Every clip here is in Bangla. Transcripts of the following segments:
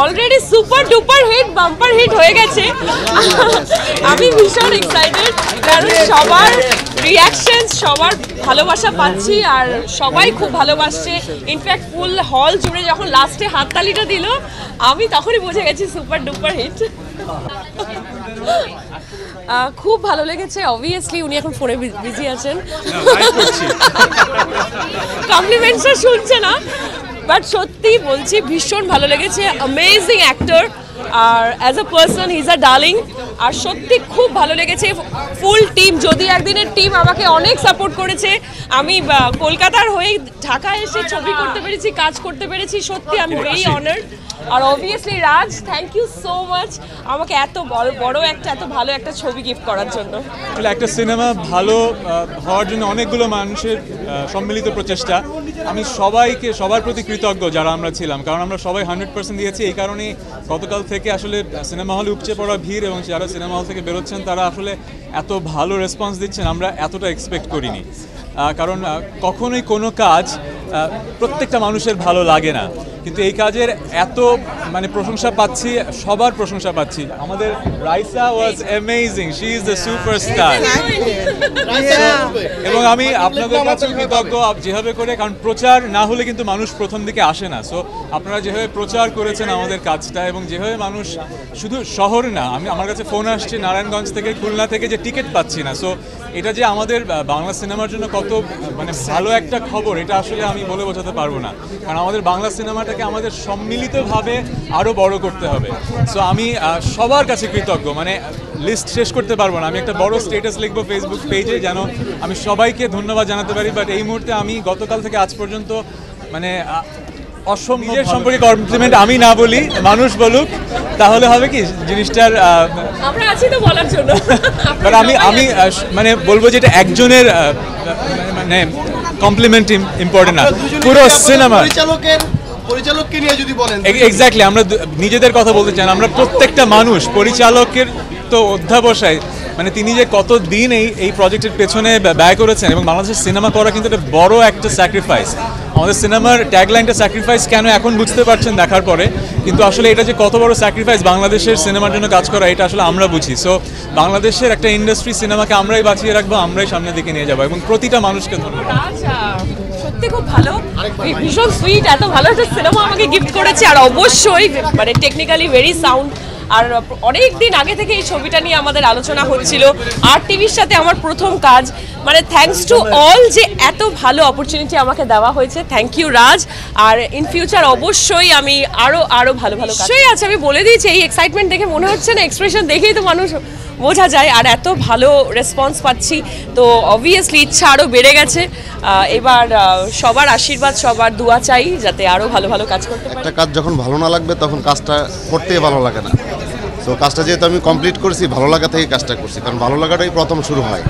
Already super duper hit bumper hit হয়ে গেছে। আমি ভীষণ এক্সাইটেড কারণ সবার রিয়াকশন সবার ভালোবাসা পাচ্ছি আর সবাই খুব ভালোবাসছে। ইনফ্যাক্ট ফুল হল জুড়ে যখন লাস্টে হাততালিটা দিল আমি তখনই বুঝে গেছি সুপার ডুপার হিট খুব ভালো লেগেছে অবভিয়াসলি উনি এখন ফোনে বিজি আছেন। কমপ্লিমেন্টসটা শুনছে না। বাট সত্যি বলছি ভীষণ ভালো লেগেছে amazing actor R as a person his a darling আর সত্যি খুব ভালো লেগেছে ফুল টিম যদি একদিনের টিম আমাকে অনেক সাপোর্ট করেছে আমি কলকাতার হয়ে ঢাকা এসে ছবি করতে পেরেছি কাজ করতে পেরেছি সত্যি আমি very honoured R obviously Raj thank you so much আমাকে এত বড় বড় একটা, এত ভালো একটা ছবি গিফট করার জন্য। আসলে একটা সিনেমা ভালো হওয়ার জন্য অনেকগুলো মানুষের সম্মিলিত প্রচেষ্টা। আমি সবাইকে, সবার প্রতি কৃতজ্ঞ যারা আমরা ছিলাম, কারণ আমরা সবাই হান্ড্রেড পার্সেন্ট দিয়েছি। এই কারণে গতকাল থেকে আসলে সিনেমা হলে উপচে পড়া ভিড় এবং যারা সিনেমা হল থেকে বেরোচ্ছেন, তারা আসলে এত ভালো রেসপন্স দিচ্ছেন, আমরা এতটা এক্সপেক্ট করিনি। কারণ কখনোই কোনো কাজ প্রত্যেকটা মানুষের ভালো লাগে না। কিন্তু এই কাজের এত মানে প্রশংসা পাচ্ছি সবার প্রশংসা পাচ্ছি। আমাদের Raisa was amazing she is the superstar এবং আমি আপনাদের কাছে কৃতজ্ঞ যেভাবে করে কারণ প্রচার না হলে কিন্তু মানুষ প্রথম দিকে আসে না। সো আপনারা যেভাবে প্রচার করেছেন আমাদের কাজটা এবং যেভাবে মানুষ শুধু শহর না আমি আমার কাছে ফোন আসছে নারায়ণগঞ্জ থেকে খুলনা থেকে যে টিকিট পাচ্ছি না। সো এটা যে আমাদের বাংলা সিনেমার জন্য কত মানে ভালো একটা খবর এটা আসলে আমি বলে বোঝাতে পারব না। কারণ আমাদের বাংলা সিনেমাটাকে আমাদের সম্মিলিতভাবে আরও বড় করতে হবে। সো আমি সবার কাছে কৃতজ্ঞ। মানে লিস্ট শেষ করতে পারব না। আমি একটা বড় স্টেটাস লিখব ফেসবুক পেজে যেন আমি সবাইকে ধন্যবাদ জানাতে পারি। বাট এই মুহূর্তে আমি গতকাল থেকে আজ পর্যন্ত মানে নিজের সম্পর্কে কমপ্লিমেন্ট আমি না বলি মানুষ বলুক তাহলে হবে কি? জিনিসটার আমরা আছি তো বলার জন্য। বাট আমি আমি মানে বলব যে এটা একজনের মানে কমপ্লিমেন্ট ইম্পর্টেন্ট না। পুরো সিনেমা পরিচালককে নিয়ে যদি বলেন। এক্স্যাক্টলি আমরা নিজেদের কথা বলতে চাই আমরা প্রত্যেকটা মানুষ পরিচালকের তো অধ্যাবসায় মানে তিনি যে কত দিন এই এই প্রজেক্টের পেছনে ব্যা- ব্যয় করেছেন এবং বাংলাদেশের সিনেমা করা কিন্তু একটা বড় একটা স্যাক্রিফাইস আমাদের সিনেমার ট্যাগলাইনটা স্যাক্রিফাইস কেন এখন বুঝতে পারছেন দেখার পরে কিন্তু আসলে এটা যে কত বড় স্যাক্রিফাইস বাংলাদেশের সিনেমার জন্য কাজ করা এটা আসলে আমরা বুঝি। সো বাংলাদেশের একটা ইন্ডাস্ট্রি সিনেমাকে আমরাই বাঁচিয়ে রাখব আমরাই সামনের দিকে নিয়ে যাব এবং প্রতিটা মানুষকে ধন্যবাদ। আচ্ছা সত্যি খুব ভালো। ভীষণ সুইট এত ভালো একটা সিনেমা আমাকে গিফট করেছে আর অবশ্যই মানে টেকনিক্যালি ভেরি সাউন্ড আর অনেক দিন আগে থেকে এই ছবিটা নিয়ে আমাদের আলোচনা হচ্ছিল। আর টিভির সাথে আমার প্রথম কাজ। মানে থ্যাঙ্কস টু অল যে এত ভালো অপরচুনিটি আমাকে দেওয়া হয়েছে থ্যাংক ইউ রাজ। আর ইন ফিউচার অবশ্যই আমি আরও আরও ভালো ভালো কাজ সেই আছে আমি বলে দিয়েছি এই এক্সাইটমেন্ট দেখে মনে হচ্ছে না এক্সপ্রেশন দেখেই তো মানুষ বোঝা যায়। আর এত ভালো রেসপন্স পাচ্ছি তো অবভিয়াসলি ইচ্ছা আরও বেড়ে গেছে। এবার সবার আশীর্বাদ সবার দোয়া চাই যাতে আরও ভালো ভালো কাজ করতে পারি। একটা কাজ যখন ভালো না লাগবে তখন কাজটা করতেই ভালো লাগে না। তো কাজটা যেহেতু আমি কমপ্লিট করছি ভালো লাগা থেকেই কাজটা করছি কারণ ভালো লাগাটাই প্রথম শুরু হয়।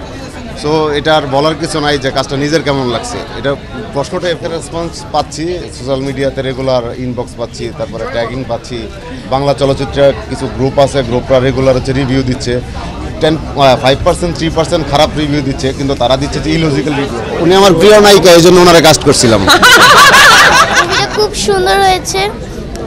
সো এটা আর বলার কিছু নাই যে কাজটা নিজের কেমন লাগছে। এটা প্রশ্নটা এফের রেসপন্স পাচ্ছি সোশ্যাল মিডিয়াতে রেগুলার ইনবক্স পাচ্ছি তারপরে ট্যাগিং পাচ্ছি বাংলা চলচ্চিত্রের কিছু গ্রুপ আছে গ্রুপরা রেগুলার হচ্ছে রিভিউ দিচ্ছে। Ten five percent three percent খারাপ রিভিউ দিচ্ছে কিন্তু তারা দিচ্ছে যে ইলজিক্যাল রিভিউ উনি আমার প্রিয় নায়িকা এই জন্য ওনারা কাস্ট করছিলাম। খুব সুন্দর হয়েছে।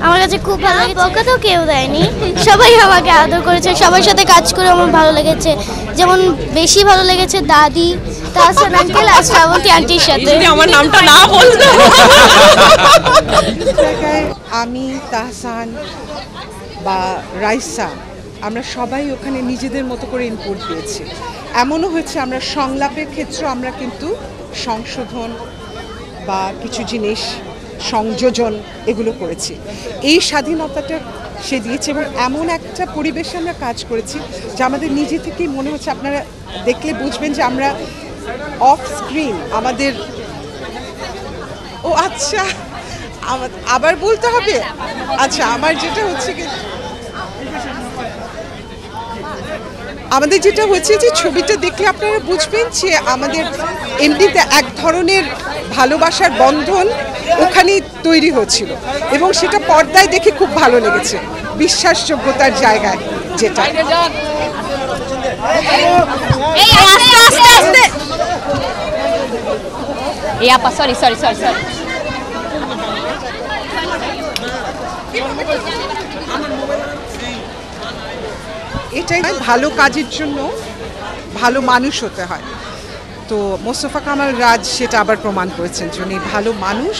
আমার কাছে খুব ভালো লেগেছে। বকা তো কেউ দেয়নি। সবাই আমাকে আদর করেছে সবার সাথে কাজ করে আমার ভালো লেগেছে। যেমন বেশি ভালো লেগেছে দাদি তাহসান আঙ্কেল আর শ্রাবন্তী আন্টির সাথে। আমার নামটা না বলতো আমি তাহসান বা রাইসা আমরা সবাই ওখানে নিজেদের মতো করে ইনপুট দিয়েছি এমনও হয়েছে আমরা সংলাপের ক্ষেত্রে আমরা কিন্তু সংশোধন বা কিছু জিনিস সংযোজন এগুলো করেছি। এই স্বাধীনতাটা সে দিয়েছে এবং এমন একটা পরিবেশে আমরা কাজ করেছি যে আমাদের নিজে থেকেই মনে হচ্ছে আপনারা দেখলে বুঝবেন যে আমরা অফ স্ক্রিন আমাদের ও আচ্ছা আবার বলতে হবে? আচ্ছা আমার যেটা হচ্ছে কি আমাদের যেটা হচ্ছে যে ছবিটা দেখলে আপনারা বুঝবেন যে আমাদের এমনিতে এক ধরনের ভালোবাসার বন্ধন ওখানেই তৈরি হচ্ছিল এবং সেটা পর্দায় দেখে খুব ভালো লেগেছে। বিশ্বাসযোগ্যতার জায়গায় যেটা। এটাই ভালো কাজের জন্য ভালো মানুষ হতে হয়। তো মোস্তফা কামাল রাজ সেটা আবার প্রমাণ করেছেন যে উনি ভালো মানুষ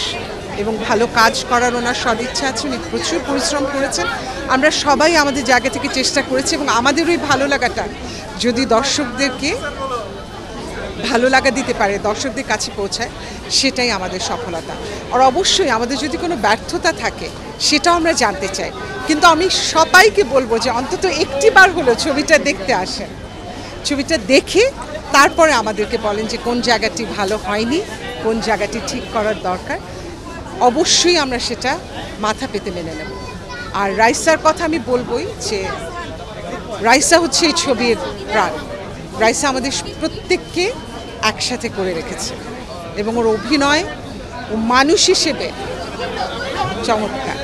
এবং ভালো কাজ করার ওনার সদিচ্ছা আছে, উনি প্রচুর পরিশ্রম করেছেন। আমরা সবাই আমাদের জায়গা থেকে চেষ্টা করেছি এবং আমাদের ওই ভালো লাগাটা যদি দর্শকদেরকে ভালো লাগা দিতে পারে, দর্শকদের কাছে পৌঁছায়, সেটাই আমাদের সফলতা। আর অবশ্যই আমাদের যদি কোনো ব্যর্থতা থাকে, সেটাও আমরা জানতে চাই। কিন্তু আমি সবাইকে বলব যে অন্তত একটি বার হলেও ছবিটা দেখতে আসেন। ছবিটা দেখে তারপরে আমাদেরকে বলেন যে কোন জায়গাটি ভালো হয়নি, কোন জায়গাটি ঠিক করার দরকার। অবশ্যই আমরা সেটা মাথা পেতে মেনে নেব। আর রাইসার কথা আমি বলবই যে রাইসা হচ্ছে এই ছবির প্রাণ। রাইসা আমাদের প্রত্যেককে একসাথে করে রেখেছে এবং ওর অভিনয় ও মানুষ হিসেবে চমৎকার।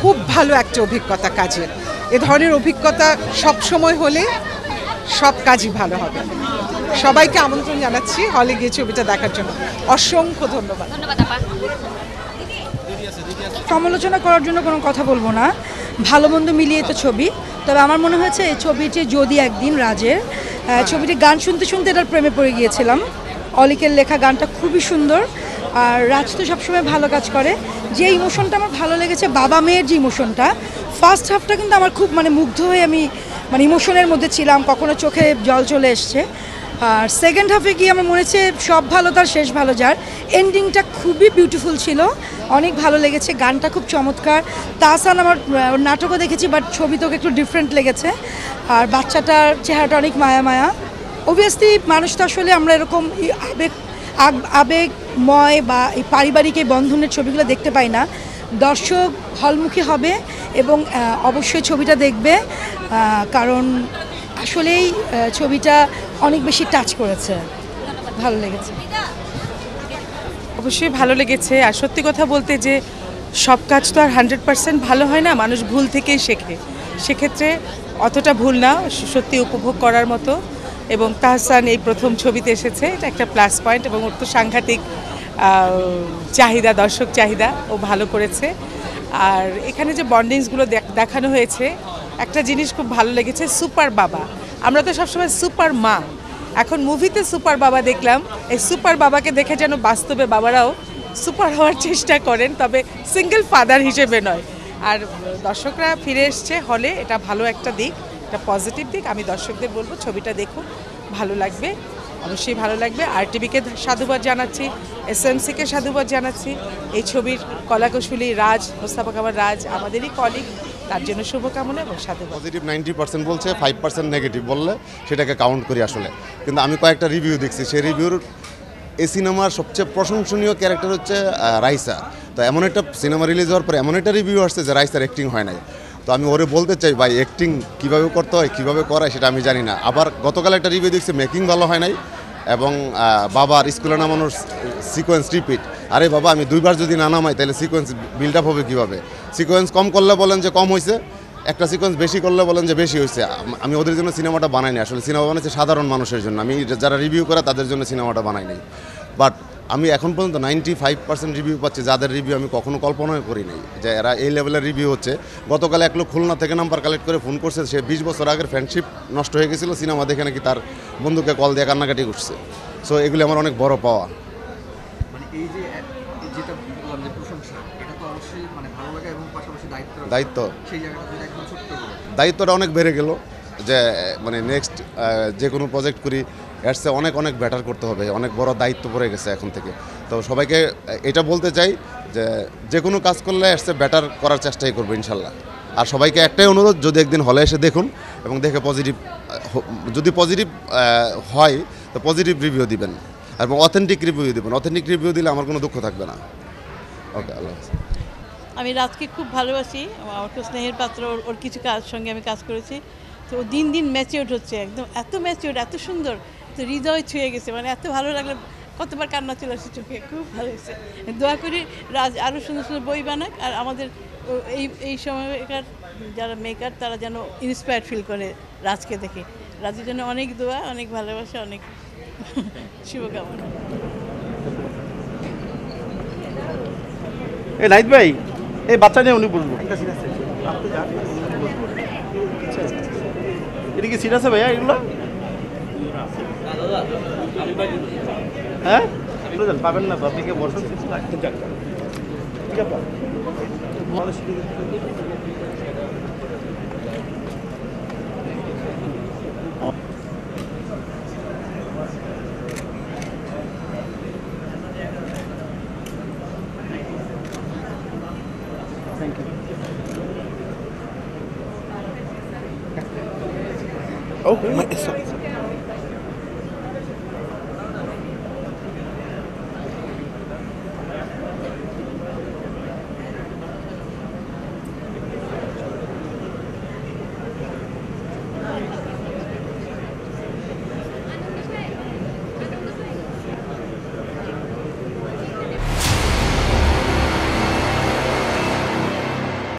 খুব ভালো একটা অভিজ্ঞতা কাজের। এ ধরনের অভিজ্ঞতা সব সময় হলে সব কাজই ভালো হবে। সবাইকে আমন্ত্রণ জানাচ্ছি হলে গিয়ে ছবিটা দেখার জন্য। অসংখ্য ধন্যবাদ। সমালোচনা করার জন্য কোনো কথা বলব না। ভালো মন্দ মিলিয়ে তো ছবি। তবে আমার মনে হয়েছে এই ছবিটি যদি একদিন রাজের ছবিটি গান শুনতে শুনতে এটার প্রেমে পড়ে গিয়েছিলাম। অলিকের লেখা গানটা খুবই সুন্দর। আর রাজ তো সবসময় ভালো কাজ করে। যে ইমোশনটা আমার ভালো লেগেছে বাবা মেয়ের যে ইমোশনটা ফার্স্ট হাফটা কিন্তু আমার খুব মানে মুগ্ধ হয়ে আমি মানে ইমোশনের মধ্যে ছিলাম। কখনো চোখে জল চলে এসছে। আর সেকেন্ড হাফে গিয়ে আমার মনে হচ্ছে সব ভালো, তার শেষ ভালো যার। এন্ডিংটা খুবই বিউটিফুল ছিল। অনেক ভালো লেগেছে, গানটা খুব চমৎকার। তাসান আমার নাটকও দেখেছি বাট ছবি তোকে একটু ডিফারেন্ট লেগেছে। আর বাচ্চাটার চেহারাটা অনেক মায়া মায়া। অবভিয়াসলি মানুষ তো আসলে আমরা এরকম আবেগ আগ- আবেগময় বা এই পারিবারিক এই বন্ধনের ছবিগুলো দেখতে পাই না। দর্শক হলমুখী হবে এবং অবশ্যই ছবিটা দেখবে। কারণ আসলেই ছবিটা অনেক বেশি টাচ করেছে। ভালো লেগেছে। অবশ্যই ভালো লেগেছে। আর সত্যি কথা বলতে যে, সব কাজ তো আর হান্ড্রেড পার্সেন্ট ভালো হয় না, মানুষ ভুল থেকেই শেখে। সেক্ষেত্রে অতটা ভুল না সত্যি উপভোগ করার মতো। এবং তাহসান এই প্রথম ছবিতে এসেছে, এটা একটা প্লাস পয়েন্ট এবং ওর তো সাংঘাতিক চাহিদা, দর্শক চাহিদা, ও ভালো করেছে। আর এখানে যে বন্ডিংসগুলো দেখানো হয়েছে, একটা জিনিস খুব ভালো লেগেছে সুপার বাবা। আমরা তো সবসময় সুপার মা। এখন মুভিতে সুপার বাবা দেখলাম। এই সুপার বাবাকে দেখে যেন বাস্তবে বাবারাও সুপার হওয়ার চেষ্টা করেন, তবে সিঙ্গেল ফাদার হিসেবে নয়। আর দর্শকরা ফিরে এসছে হলে এটা ভালো একটা দিক, এটা পজিটিভ দিক। আমি দর্শকদের বলব, ছবিটা দেখুন, ভালো লাগবে, অবশ্যই ভালো লাগবে। আর টিভিকে সাধুবাদ জানাচ্ছি এসএমসিকে সাধুবাদ জানাচ্ছি। এই ছবির কলাকুশলী রাজ, মোস্তাফা কামাল রাজ, আমাদেরই কলিগ তার জন্য শুভকামনা এবং সাধুবাদ পজিটিভ নাইনটি পার্সেন্ট বলছে ফাইভ পার্সেন্ট নেগেটিভ বললে সেটাকে কাউন্ট করি আসলে। কিন্তু আমি কয়েকটা রিভিউ দেখছি, সেই রিভিউর এই সিনেমার সবচেয়ে প্রশংসনীয় ক্যারেক্টার হচ্ছে রাইসা। তো এমন একটা সিনেমা রিলিজ হওয়ার পরে এমন একটা রিভিউ আসছে যে রাইসার অ্যাক্টিং হয় নাই। তো আমি ওরে বলতে চাই, ভাই অ্যাক্টিং কীভাবে করতে হয়, কীভাবে করায় সেটা আমি জানি না। আবার গতকাল একটা রিভিউ দেখছি মেকিং ভালো হয় নাই। এবং বাবার স্কুলে নামানোর সিকোয়েন্স রিপিট আরে বাবা, আমি দুইবার যদি না নামাই, তাহলে সিকোয়েন্স বিল্ড আপ হবে কীভাবে? সিকোয়েন্স কম করলে বলেন যে কম হয়েছে একটা সিকোয়েন্স বেশি করলে বলেন যে বেশি হয়েছে আমি ওদের জন্য সিনেমাটা বানাইনি, আসলে সিনেমা বানাইছে সাধারণ মানুষের জন্য। আমি যারা রিভিউ করে, তাদের জন্য সিনেমাটা বানাইনি। বাট আমি এখন পর্যন্ত নাইনটি ফাইভ পার্সেন্ট রিভিউ পাচ্ছি যাদের রিভিউ আমি কখনো কল্পনাও করিনি যে এরা এই লেভেলের রিভিউ হচ্ছে। গতকাল এক লোক খুলনা থেকে নাম্বার কালেক্ট করে ফোন করছে সে বিশ বছর আগের ফ্রেন্ডশিপ নষ্ট হয়ে গেছিল সিনেমা দেখে নাকি তার বন্ধুকে কল দিয়ে কান্নাকাটি করছে। সো এগুলি আমার অনেক বড় পাওয়া। মানে মানে দায়িত্ব করে। দায়িত্বটা অনেক বেড়ে গেল যে মানে নেক্সট যে কোনো প্রজেক্ট করি এর চেয়ে অনেক অনেক বেটার করতে হবে। অনেক বড় দায়িত্ব পড়ে গেছে এখন থেকে। তো সবাইকে এটা বলতে চাই যে যে কোনো কাজ করলে এর চেয়ে বেটার করার চেষ্টাই করব ইনশাল্লাহ। আর সবাইকে একটাই অনুরোধ, যদি একদিন হলে এসে দেখুন এবং দেখে পজিটিভ যদি পজিটিভ হয়, তো পজিটিভ রিভিউ দিবেন। এবং অথেন্টিক রিভিউ দিবেন। অথেন্টিক রিভিউ দিলে আমার কোনো দুঃখ থাকবে না। ওকে আল্লাহ আমি রাজকে খুব ভালোবাসি। আমার খুব স্নেহের পাত্র, ওর- কিছু কাজ সঙ্গে আমি কাজ করেছি। তো দিন দিন ম্যাচিওর হচ্ছে, একদম এত ম্যাচিওর এত সুন্দর। তো হৃদয় ছুঁয়ে গেছে মানে এত ভালো লাগল কতবার কান্না চলে আসছে চোখে খুব ভালো হয়েছে। দোয়া করি রাজ আরও সুন্দর সুন্দর বই বানাক আর আমাদের এই এই সময়কার যারা মেকার তারা যেন ইন্সপায়ার ফিল করে রাজকে দেখে। রাজের জন্য অনেক দোয়া অনেক ভালোবাসা অনেক শুভকামনা। এ নাইত ভাই এই বাচ্চা নিয়ে উনি বলব এটা কি সিট আছে ভাইয়া এগুলো? হ্যাঁ বুঝলেন পাবেন না তো আপনি কি বসুন ঠিক আছে ভালো সিট Oh, my, sorry.